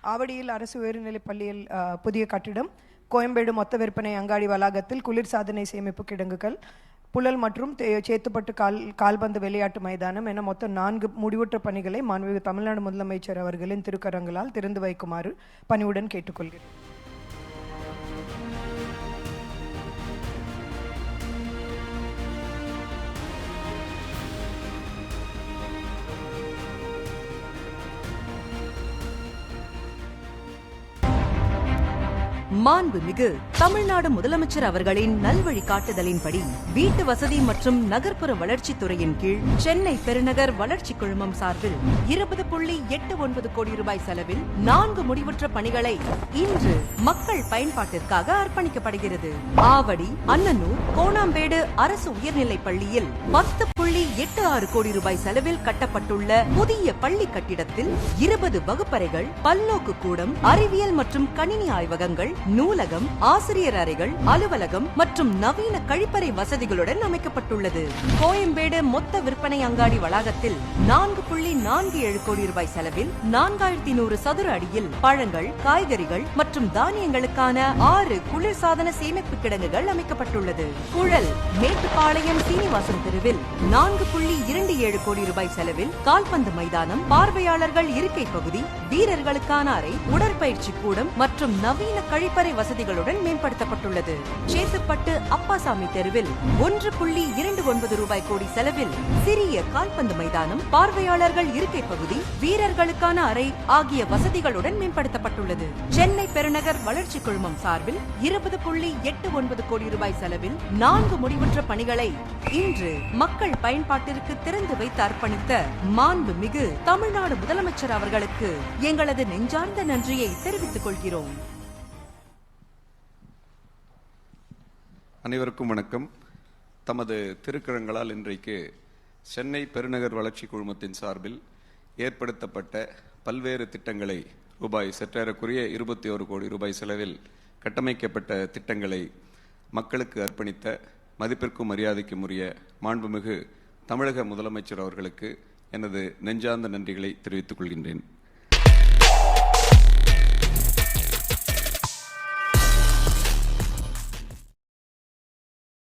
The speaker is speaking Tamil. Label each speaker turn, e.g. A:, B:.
A: ஆவடியில் அரசு உயர்நிலைப் பள்ளியில் புதிய கட்டிடம் கோயம்பேடு மொத்த விற்பனை அங்காடி வளாகத்தில் குளிர்சாதனை சேமிப்பு கிடங்குகள் புழல் மற்றும் தே- சேத்துப்பட்டு கால் கால்பந்து விளையாட்டு மைதானம் என மொத்தம் நான்கு முடிவுற்ற பணிகளை மாண்பு தமிழ்நாடு முதலமைச்சர் அவர்களின் திருக்கரங்களால் திறந்து வைக்குமாறு பணிவுடன் கேட்டுக்கொள்கிறேன்.
B: மாண்புமிகு தமிழ்நாடு முதலமைச்சர் அவர்களின் நல்வழி காட்டுதலின்படி வீட்டு வசதி மற்றும் நகர்ப்புற வளர்ச்சித் துறையின் கீழ் சென்னை பெருநகர் வளர்ச்சி குழுமம் சார்பில் இருபது புள்ளி எட்டு ஒன்பது கோடி ரூபாய் செலவில் நான்கு முடிவுற்ற பணிகளை இன்று மக்கள் பயன்பாட்டிற்காக அர்ப்பணிக்கப்படுகிறது. ஆவடி அன்னனூர் கோணாம்பேடு அரசு உயர்நிலைப் பள்ளியில் பத்து புள்ளி எட்டு ஆறு கோடி ரூபாய் செலவில் கட்டப்பட்டுள்ள புதிய பள்ளி கட்டிடத்தில் இருபது வகுப்பறைகள் பல்நோக்கு கூடம் அறிவியல் மற்றும் கணினி ஆய்வகங்கள் நூலகம் ஆசிரியர் அறைகள் அலுவலகம் மற்றும் நவீன கழிப்பறை வசதிகளுடன் அமைக்கப்பட்டுள்ளது. கோயம்பேடு மொத்த விற்பனை அங்காடி வளாகத்தில் நான்கு புள்ளி நான்கு ஏழு கோடி ரூபாய் செலவில் நான்காயிரத்தி நூறு சதுர அடியில் பழங்கள் காய்கறிகள் மற்றும் தானியங்களுக்கான ஆறு குளிர்சாதன சேமிப்பு கிடங்குகள் அமைக்கப்பட்டுள்ளது. குழல் மேட்டுப்பாளையம் சீனிவாசன் தெருவில் நான்கு புள்ளி இரண்டு ஏழு கோடி ரூபாய் செலவில் கால்பந்து மைதானம் பார்வையாளர்கள் இருக்கை பகுதி வீரர்களுக்கான அறை உடற்பயிற்சி கூடம் மற்றும் நவீன கழிப்பறை வசதிகளுடன் மேம்படுத்தப்பட்டுள்ளது. சேத்துப்பட்டு அப்பாசாமி தெருவில் ஒன்று புள்ளி இரண்டு ஒன்பது ரூபாய் கோடி செலவில் சிறிய கால்பந்து மைதானம் பார்வையாளர்கள் இருக்கை பகுதி வீரர்களுக்கான அறை ஆகிய வசதிகளுடன் மேம்படுத்தப்பட்டுள்ளது. சென்னை பெருநகர் வளர்ச்சி குழுமம் சார்பில் இருபது புள்ளி எட்டு ஒன்பது கோடி ரூபாய் செலவில் நான்கு முடிவுற்ற பணிகளை இன்று மக்கள் பயன்பாட்டிற்கு திறந்து வைத்து அர்ப்பணித்த மாண்பு மிகு தமிழ்நாடு முதலமைச்சர் அவர்களுக்கு எங்களது நெஞ்சார்ந்த நன்றியை தெரிவித்துக் கொள்கிறோம்.
C: அனைவருக்கும் வணக்கம். தமது திருக்கரங்களால் இன்றைக்கு சென்னை பெருநகர் வளர்ச்சி குழுமத்தின் சார்பில் ஏற்படுத்தப்பட்ட பல்வேறு திட்டங்களை ரூபாய் சற்றேறக்குரிய இருபத்தி ஒரு கோடி ரூபாய் செலவில் கட்டமைக்கப்பட்ட திட்டங்களை மக்களுக்கு அர்ப்பணித்த மதிப்பிற்கும் மரியாதைக்கும் உரிய மாண்புமிகு தமிழக முதலமைச்சர் அவர்களுக்கு எனது நெஞ்சார்ந்த நன்றிகளை தெரிவித்துக் கொள்கின்றேன்.